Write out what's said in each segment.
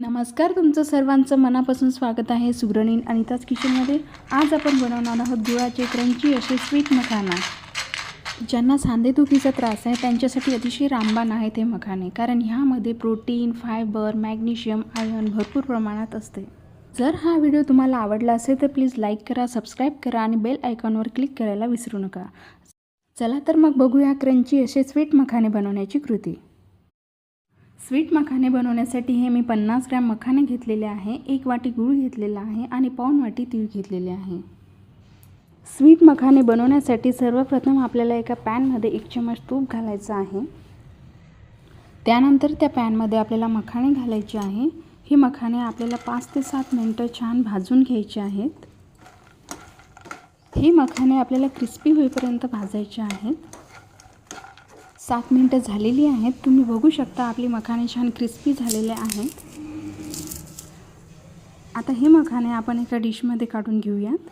नमस्कार तुमचं सर्वांचं मनापासून स्वागत आहे सुग्रणीन अनिताज किचनमध्ये आज आपण बनवणार आहोत गुळाचे क्रंची असे स्वीट मखाना. ज्यांना सांधेदुखीचा त्रास आहे त्यांच्यासाठी अतिशय रामबाण आहे ते मखाने कारण ह्यामध्ये प्रोटीन फायबर मॅग्नेशियम आयर्न भरपूर प्रमाणात असते. जर हा व्हिडिओ तुम्हाला आवडला असेल तर प्लीज लाईक करा सबस्क्राईब करा आणि बेल आयकॉनवर क्लिक करायला विसरू नका. चला तर मग बघूया क्रंची असे स्वीट मखाने बनवण्याची कृती. स्वीट मखाने बनवण्यासाठी हे मी पन्नास ग्रॅम मखाने घेतलेले आहे एक वाटी गूळ घेतलेला आहे आणि पाऊण वाटी तीळ घेतलेले आहे. स्वीट मखाने बनवण्यासाठी सर्वप्रथम आपल्याला एका पॅनमध्ये एक चमच तूप घालायचं आहे. त्यानंतर त्या पॅनमध्ये आपल्याला मखाणे घालायचे आहे. हे मखाणे आपल्याला पाच ते सात मिनटं छान भाजून घ्यायचे आहेत. हे मखाणे आपल्याला क्रिस्पी होईपर्यंत भाजायचे आहेत. सात मिनटं झालेली आहेत. तुम्ही बघू शकता आपली मखाने छान क्रिस्पी झालेले आहेत. आता हे मखाने आपण एका डिशमध्ये काढून घेऊयात.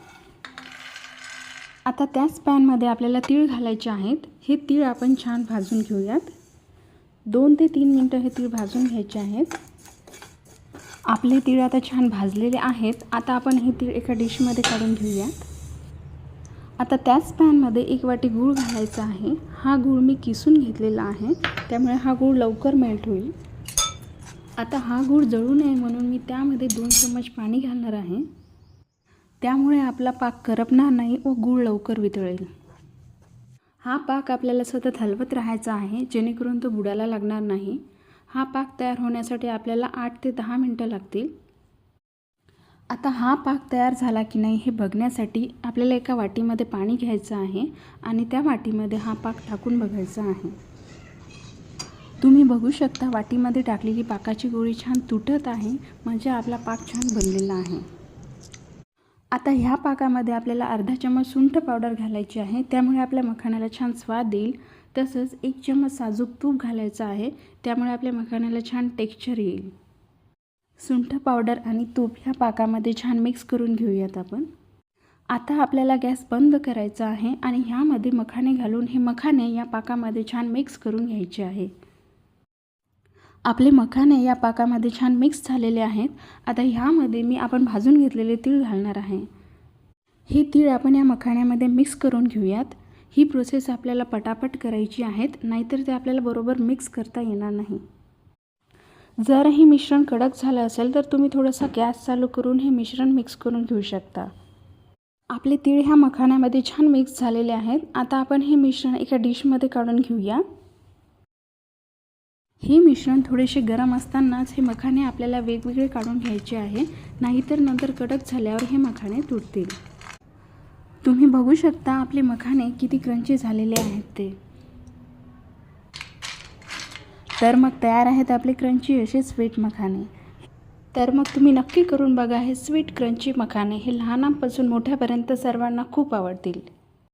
आता त्याच पॅनमध्ये आपल्याला तीळ घालायचे आहेत. हे तीळ आपण छान भाजून घेऊयात. दोन ते तीन मिनटं हे तीळ भाजून घ्यायचे आहेत. आपले तीळ आता छान भाजलेले आहेत. आता आपण हे तीळ एका डिशमध्ये काढून घेऊयात. आता त्याच पॅनमध्ये एक वाटी गूळ घालायचा आहे. हा गूळ मी किसून घेतलेला आहे. त्यामुळे हा गूळ लवकर मेल्ट होईल. आता हा गूळ जळू नये म्हणून मी त्यामध्ये दोन चम्मच पाणी घालणार आहे. त्यामुळे आपला पाक करपणार नाही व गूळ लवकर वितळेल. हा पाक आपल्याला सतत हलवत राहायचा आहे जेणेकरून तो बुडायला लागणार नाही. हा पाक तयार होण्यासाठी आपल्याला आठ ते दहा मिनटं लागतील. आता हा पाक तयार झाला की नाही हे बघण्यासाठी आपल्याला एका वाटीमध्ये पाणी घ्यायचं आहे आणि त्या वाटीमध्ये हा पाक टाकून बघायचा आहे. तुम्ही बघू शकता वाटीमध्ये टाकलेली पाकाची गोळी छान तुटत आहे. म्हणजे आपला पाक छान बनलेला आहे. आता ह्या पाकामध्ये आपल्याला अर्धा चमच सुंठ पावडर घालायची आहे. त्यामुळे आपल्या मखाण्याला छान स्वाद येईल. तसंच एक चमच साजूक तूप घालायचं आहे. त्यामुळे आपल्या मखाण्याला छान टेक्स्चर येईल. सुंठ पावडर आणि तूप ह्या पाकामध्ये छान मिक्स करून घेऊयात आपण. आता आपल्याला गॅस बंद करायचा आहे आणि ह्यामध्ये मखाने घालून हे मखाने या पाकामध्ये छान मिक्स करून घ्यायचे आहे. आपले मखाने या पाकामध्ये छान मिक्स झालेले आहेत. आता ह्यामध्ये मी आपण भाजून घेतलेले तीळ घालणार आहे. हे तीळ आपण या मखाण्यामध्ये मिक्स करून घेऊयात. ही प्रोसेस आपल्याला पटापट करायची आहेत नाहीतर ते आपल्याला बरोबर मिक्स करता येणार नाही. जर हे मिश्रण कडक झालं असेल तर तुम्ही थोडंसं गॅस चालू करून हे मिश्रण मिक्स करून घेऊ शकता. आपले तीळ ह्या मखाण्यामध्ये छान मिक्स झालेले आहेत. आता आपण हे मिश्रण एका डिशमध्ये काढून घेऊया. हे मिश्रण थोडेसे गरम असतानाच हे मखाणे आपल्याला वेगवेगळे काढून घ्यायचे आहे. नाहीतर नंतर कडक झाल्यावर हे मखाणे तुटतील तुम्ही बघू शकता आपले मखाणे किती क्रंची झालेले आहेत ते. तर मग तयार आहेत आपले क्रंची असे स्वीट मखाने. तर मग तुम्ही नक्की करून बघा हे स्वीट क्रंची मखाने हे लहानांपासून मोठ्यापर्यंत सर्वांना खूप आवडतील.